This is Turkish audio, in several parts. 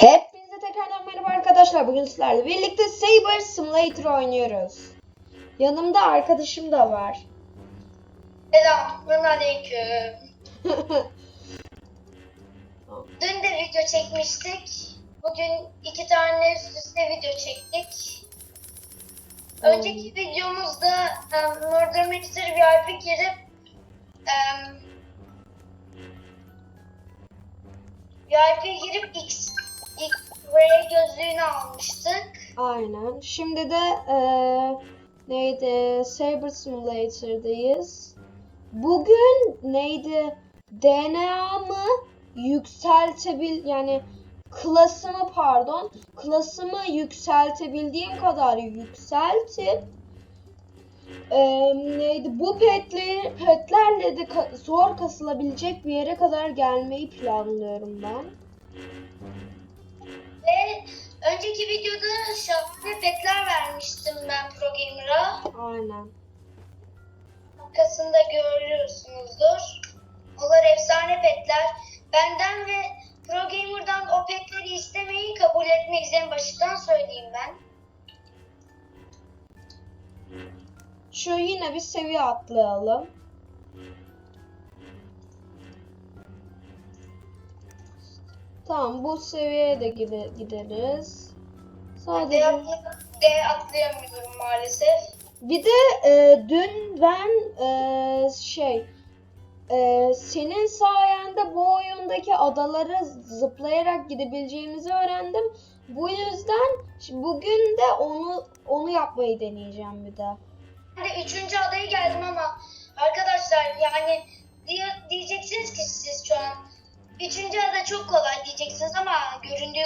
Hepinize tekrardan merhaba arkadaşlar. Bugün sizlerle birlikte Saber Simulator oynuyoruz. Yanımda arkadaşım da var. Selamun aleyküm. Dün de video çekmiştik. Bugün iki tane üst üste video çektik. Önceki videomuzda um, Murder Mystery VIP girip um, VIP girip X, X-ray gözlüğünü almıştık. Aynen. Şimdi de eee, neydi? Saber Simulator'dayız. Bugün neydi? DNA'mı yükseltebil yani klasımı pardon klasımı yükseltebildiğim kadar yükseltip eee, neydi bu petleri petlerle de ka- zor kasılabilecek bir yere kadar gelmeyi planlıyorum ben. Önceki videoda şahane petler vermiştim ben Pro Gamer'a. Aynen. Arkasında görüyorsunuzdur. Onlar efsane petler. Benden ve Pro Gamer'dan o petleri istemeyi kabul etmeyiz en başından söyleyeyim ben. Şu yine bir seviye atlayalım. Tamam bu seviyeye de gide- gideriz. Sadece D atlayamıyorum maalesef. bir de e, dün ben e, şey e, senin sayende bu oyundaki adaları zıplayarak gidebileceğimizi öğrendim. Bu yüzden bugün de onu onu yapmayı deneyeceğim bir de. Ben de üçüncü adaya geldim ama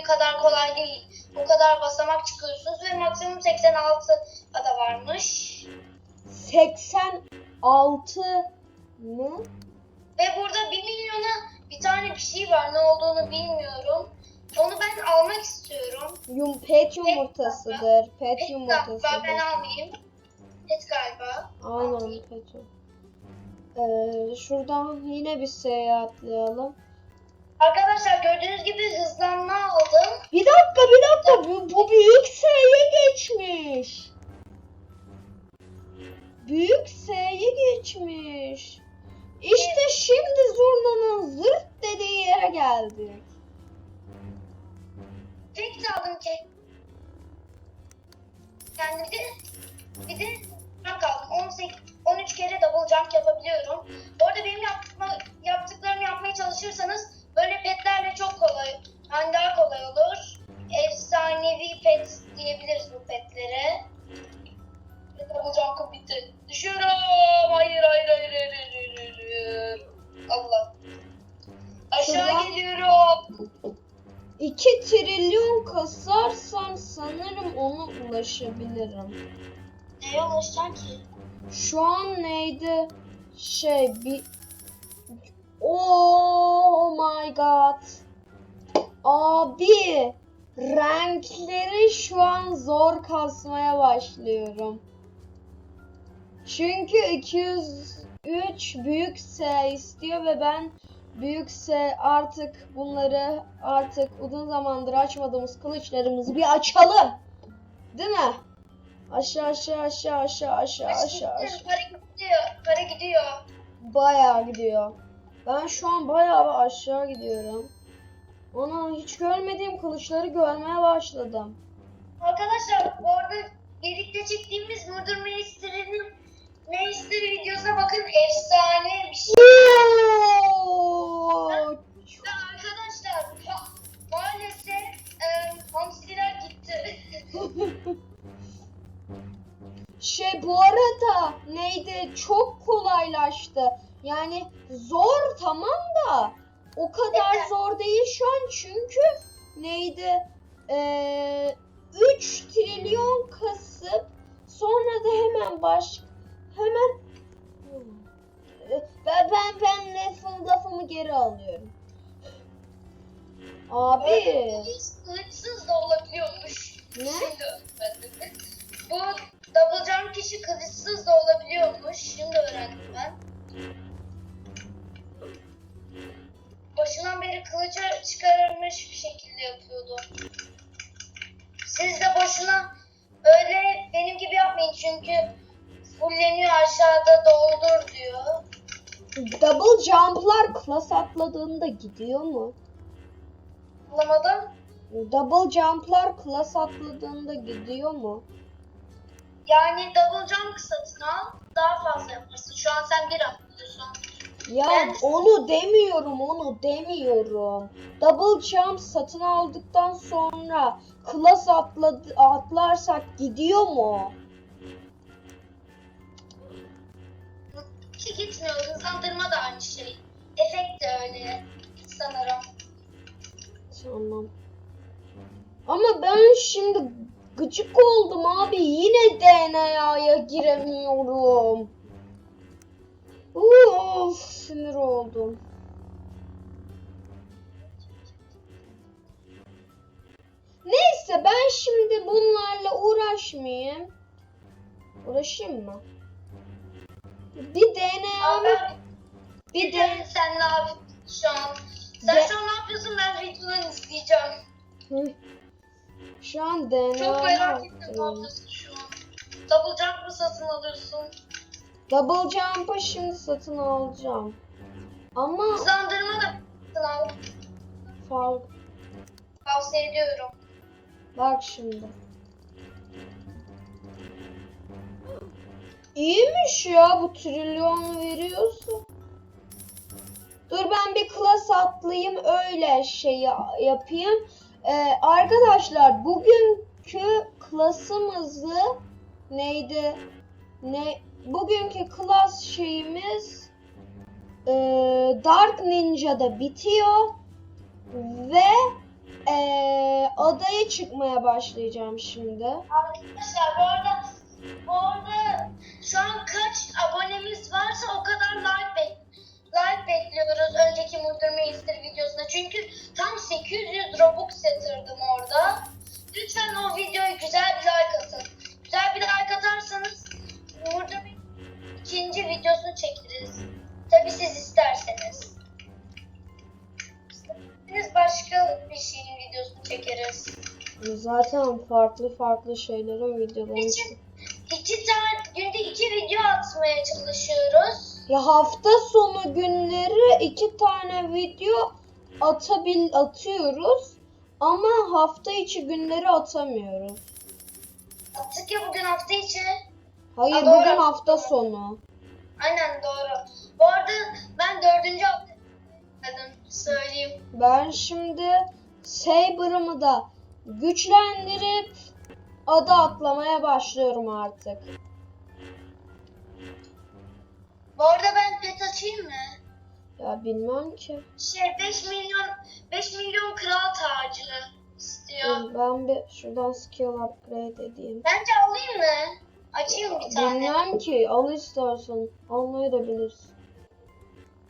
kadar kolay değil. O kadar basamak çıkıyorsunuz ve maksimum 86 ada varmış. 86 mı? Ve burada 1 milyona bir tane bir şey var. Ne olduğunu bilmiyorum. Onu ben almak istiyorum. Yum pet yumurtasıdır. Pet Et galiba ben yumurtasıdır. almayayım. Et galiba. Aynen pet. Ee, şuradan yine bir atlayalım. Arkadaşlar gördüğünüz gibi hızlanma aldım. Bir dakika bir dakika bu, bu büyük S'ye geçmiş. Büyük S'ye geçmiş. İşte şimdi zurnanın zırt dediği yere geldik. Tek aldım ki. Yani bir de bir de jump aldım. 18, 13 kere double jump yapabiliyorum. Bu arada benim yapma, yaptıklarımı yapmaya çalışırsanız yani daha kolay olur. Efsanevi pet diyebiliriz bu petlere. Double jump'ım bitti. Düşüyorum. Hayır hayır hayır hayır hayır, hayır, hayır. Allah. Aşağı Şuradan- geliyorum. 2 trilyon kasarsam sanırım ona ulaşabilirim. Neye ulaşacaksın ki? Şu an neydi? Şey bir Oh my god. Abi renkleri şu an zor kasmaya başlıyorum. Çünkü 203 büyük S istiyor ve ben büyük S artık bunları artık uzun zamandır açmadığımız kılıçlarımızı bir açalım. Değil mi? Aşağı aşağı aşağı aşağı aşağı aşağı aşağı. Para gidiyor. Para gidiyor. Bayağı gidiyor. Ben şu an bayağı aşağı gidiyorum. Ana hiç görmediğim kılıçları görmeye başladım. Arkadaşlar bu arada birlikte çektiğimiz Murder Mystery'nin Mystery videosuna bakın efsane bir şey. Arkadaşlar ma- maalesef e, hamsiler gitti. Şey bu arada neydi çok kolaylaştı. Yani zor tamam da o kadar Evet. zor değil şu an çünkü neydi ee, 3 trilyon kasıp sonra da hemen baş hemen Ee, ben ben ben lafım, lafımı geri alıyorum. Abi Kılıç- Kılıçsız da olabiliyormuş. Ne? Şimdi öğrendim. Bu double jump kişi kılıçsız da olabiliyormuş. Şimdi öğrendim ben. kılıca çıkarılmış bir şekilde yapıyordu. Siz de boşuna öyle benim gibi yapmayın çünkü fulleniyor aşağıda doldur diyor. Double jump'lar klas atladığında gidiyor mu? Anlamadım. Double jump'lar klas atladığında gidiyor mu? Yani double jump satın al daha fazla yaparsın. Şu an sen bir atlıyorsun. Ya Ben- onu demiyorum, onu demiyorum. Double jump satın aldıktan sonra klas atladı, atlarsak gidiyor mu? Ki gitmiyor. Hızlandırma da aynı şey. Efekt de öyle. Sanırım. Tamam. Ama ben şimdi gıcık oldum abi. Yine DNA'ya giremiyorum. Of sinir oldum. Neyse ben şimdi bunlarla uğraşmayayım. Uğraşayım mı? Bir DNA mı? Bir de sen ne yapıyorsun şu an? Sen De- şu an ne yapıyorsun? Ben videodan izleyeceğim. Hı. Şu an DNA Çok merak ettim ne yapıyorsun şu an. Double jump mı satın alıyorsun? Double Jump'ı şimdi satın alacağım. Ama Hızlandırma da satın al. fark Tavsiye ediyorum. bak şimdi. İyiymiş ya bu trilyon veriyorsa. Dur ben bir klas atlayayım öyle şey ya- yapayım. Ee, arkadaşlar bugünkü klasımızı neydi? Ne bugünkü klas şeyimiz e, Dark Ninja'da bitiyor ve e, adaya çıkmaya başlayacağım şimdi. Arkadaşlar bu arada bu arada şu an kaç abonemiz varsa o kadar like bek like bekliyoruz önceki Murder Master videosunda. Çünkü tam 800 Robux yatırdım Zaten farklı farklı şeylere videolarını için iki tane günde iki video atmaya çalışıyoruz. Ya hafta sonu günleri iki tane video atabil atıyoruz ama hafta içi günleri atamıyoruz. Attık ya bugün hafta içi. Hayır Ha, doğru. bugün hafta sonu. Aynen doğru. Bu arada ben dördüncü hafta dedim söyleyeyim. Ben şimdi Saber'ımı da güçlendirip ada atlamaya başlıyorum artık. Bu arada ben pet açayım mı? Ya bilmem ki. Şey 5 milyon 5 milyon kral tacı istiyor. Ben bir şuradan skill upgrade edeyim. Bence alayım mı? Açayım bir tane. Bilmem ki al istersen. Almayı da bilirsin.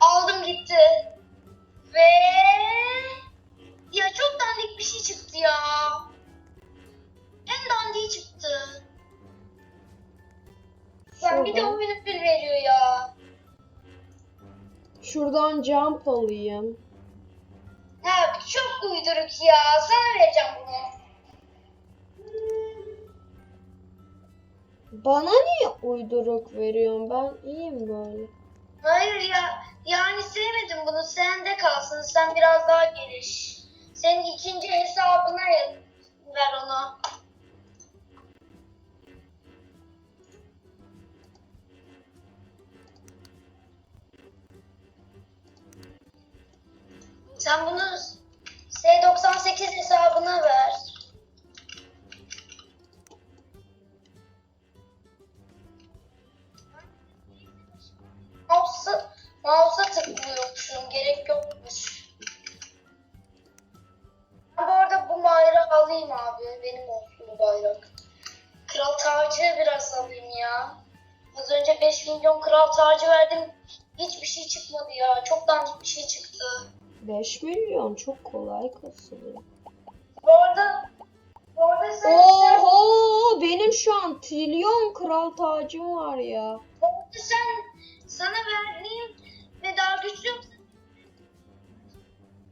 Aldım gitti. Ve ya çok dandik bir şey çıktı ya. Ya bir de Şuradan. oyun ödül veriyor ya. Şuradan jump alayım. Ha çok uyduruk ya. Sana vereceğim bunu. Bana niye uyduruk veriyorsun? Ben iyiyim böyle. Hayır ya. Yani sevmedim bunu. Sende kalsın. Sen biraz daha geliş. Senin ikinci hesabına ver onu. Sen bunu S98 hesabına ver. Mouse'a, mouse'a tıklıyormuşum. Gerek yokmuş. Ben bu arada bu bayrağı alayım abi. Benim olsun bu bayrak. Kral tacı biraz alayım ya. Az önce 5 milyon kral tacı verdim. Hiçbir şey çıkmadı ya. Çok dandik bir şey çıktı. 5 milyon çok kolay kasılıyor. Bu arada sen, Oho benim şu an trilyon kral tacım var ya. bu arada sen sana verdiğim ve daha güçlü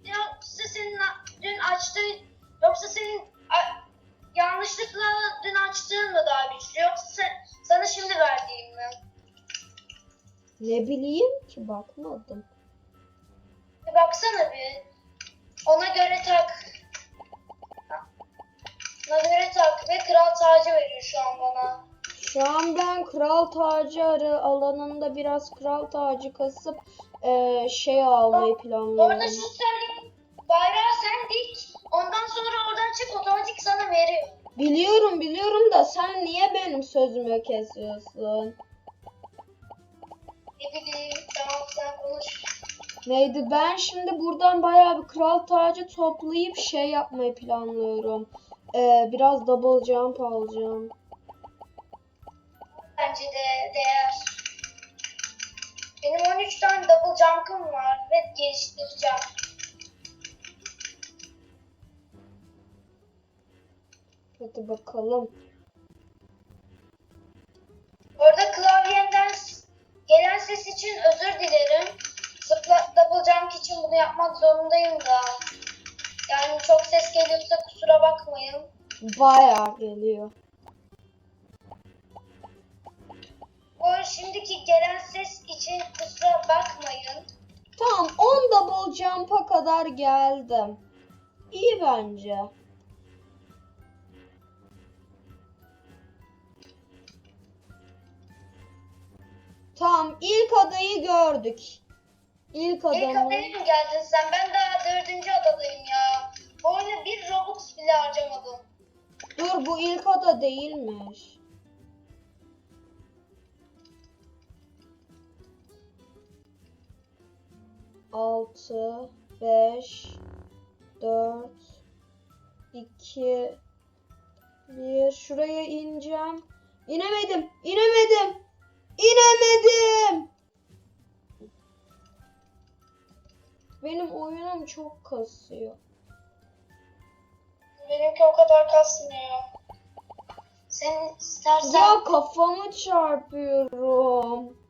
yoksa senin dün açtığın yoksa senin yanlışlıkla dün açtığın mı daha güçlü yoksa sen, sana şimdi verdiğim mi? Ne bileyim ki bakmadım. Şu an ben kral tacı arı alanında biraz kral tacı kasıp eee, şey almayı Orada planlıyorum. şu söyleyeyim. Bayrağı sen dik. Ondan sonra oradan çık otomatik sana veriyor. Biliyorum biliyorum da sen niye benim sözümü kesiyorsun? Ne bileyim tamam sen konuş. Neydi ben şimdi buradan bayağı bir kral tacı toplayıp şey yapmayı planlıyorum. Eee, biraz double jump alacağım. Bence de değer. Benim 13 tane double jump'ım var ve geliştireceğim. Hadi bakalım. Orada klavyemden gelen ses için özür dilerim. Zıpla double jump için bunu yapmak zorundayım da. Yani çok ses geliyorsa kusura bakmayın. Bayağı geliyor. Şimdiki gelen ses için kusura bakmayın. Tamam 10 double jump'a kadar geldim. İyi bence. Tamam ilk adayı gördük. İlk İlk adamı. adaya mı geldin sen? Ben daha dördüncü adadayım ya. Bu oyuna bir Robux bile harcamadım. Dur bu ilk ada değilmiş. Altı, beş, dört, iki, bir. Şuraya ineceğim. İnemedim, inemedim, inemedim. Benim oyunum çok kasıyor. Benimki o kadar kasmıyor. Sen istersen... Ya kafamı çarpıyorum.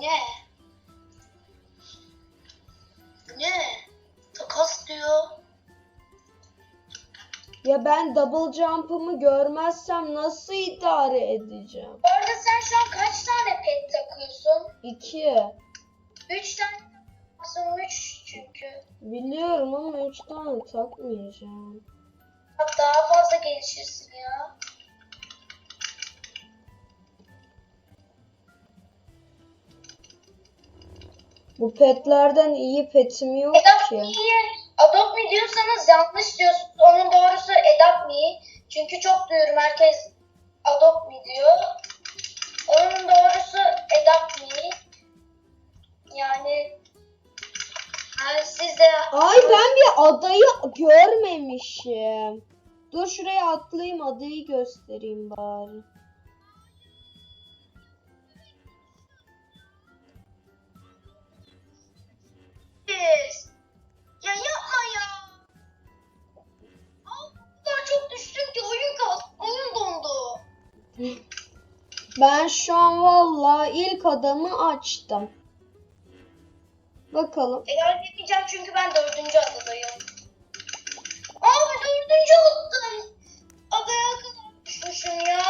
Ne? Ne? Takas diyor. Ya ben double jump'ımı görmezsem nasıl idare edeceğim? Bu arada sen şu an kaç tane pet takıyorsun? İki. Üç tane maksimum üç çünkü. Biliyorum ama üç tane takmayacağım. Bak daha fazla gelişirsin ya. Bu petlerden iyi petim yok ki. Me'ye Adopt Me diyorsanız yanlış diyorsunuz. Onun doğrusu Adopt Me. Çünkü çok duyuyorum herkes Adopt Me diyor. Onun doğrusu Adopt Me. Yani yani siz de Ay ben bir adayı görmemişim. Dur şuraya atlayayım adayı göstereyim bari. Biz. Ya yapma ya. Kadar çok düştüm ki oyun kaldı. Oyun dondu. Ben şu an vallahi ilk adamı açtım. Bakalım. Eğer demeyeceğim çünkü ben dördüncü adadayım. Abi dördüncü oldum. Adaya kadar düşmüşüm ya.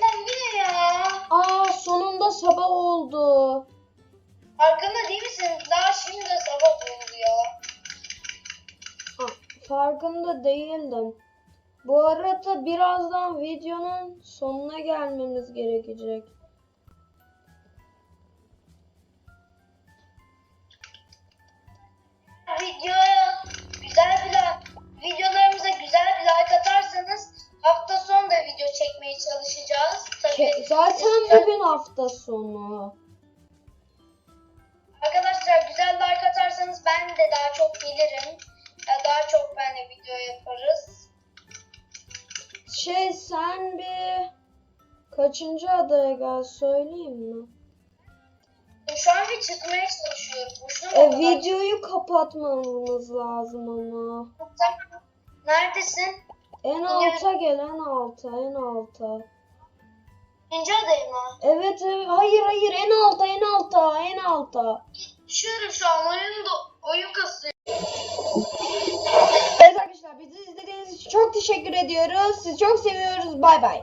Lan bu ne ya? Aa sonunda sabah oldu. Farkında değil misin? Daha şimdi de sabah oldu ya. Aa, farkında değildim. Bu arada birazdan videonun sonuna gelmemiz gerekecek. Videoya güzel bir videolarımıza güzel bir like atarsanız hafta sonu da video çekmeye çalışacağız. Tabii. Zaten bugün hafta sonu. Adaya gel söyleyeyim mi? Şu an bir çıkmaya çalışıyorum. Boşuna E, videoyu kapatmamız lazım ama. Tamam. Neredesin? En alta gel en alta en alta. İkinci adayım mı? Evet evet hayır hayır en alta en alta en alta. Düşüyorum şu an. Oyun, da, oyun kasıyor. Evet arkadaşlar bizi izlediğiniz için çok teşekkür ediyoruz. Sizi çok seviyoruz. Bay bay.